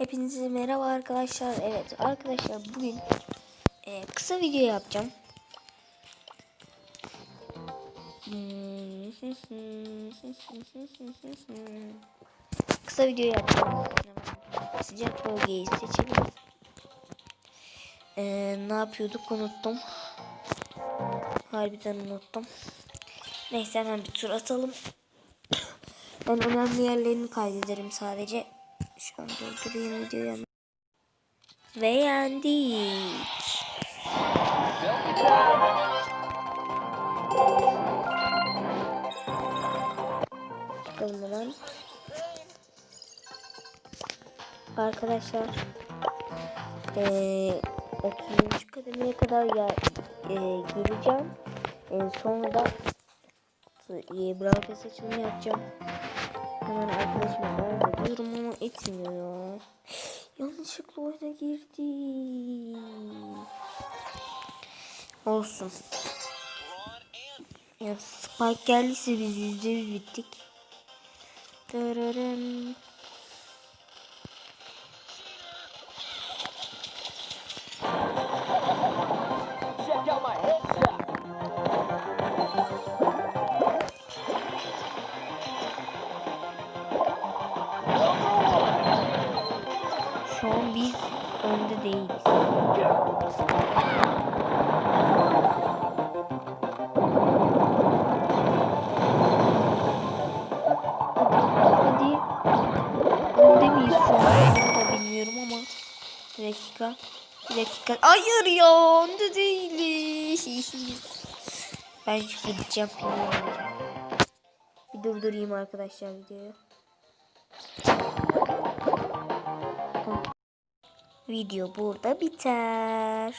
Hepinize merhaba arkadaşlar. Evet arkadaşlar bugün e, kısa video yapacağım. kısa video yapacağım. Sıcak bölgeyi seçelim. E, ne yapıyorduk unuttum. Harbiden unuttum. Neyse hemen bir tur atalım. Ben önemli yerlerini kaydederim sadece. Şu an durdurayım videoyu. Ve yendik. Çıkalım hemen. Arkadaşlar. Eee 30. kademeye kadar ya, eee, geleceğim. En sonra da e, Brawl seçimi yapacağım. Hemen ama etmiyor ya. Yanlışlıkla oyuna girdi. Olsun. Ya Spike geldiyse biz yüzde yüz bittik. Dırırın. Şu an biz önde değiliz. Hadi. Hadi. Önde da bilmiyorum ama. Bir dakika. Bir dakika. Hayır ya önde değiliz. Ben gideceğim. Bir durdurayım arkadaşlar videoyu. Video burada biter.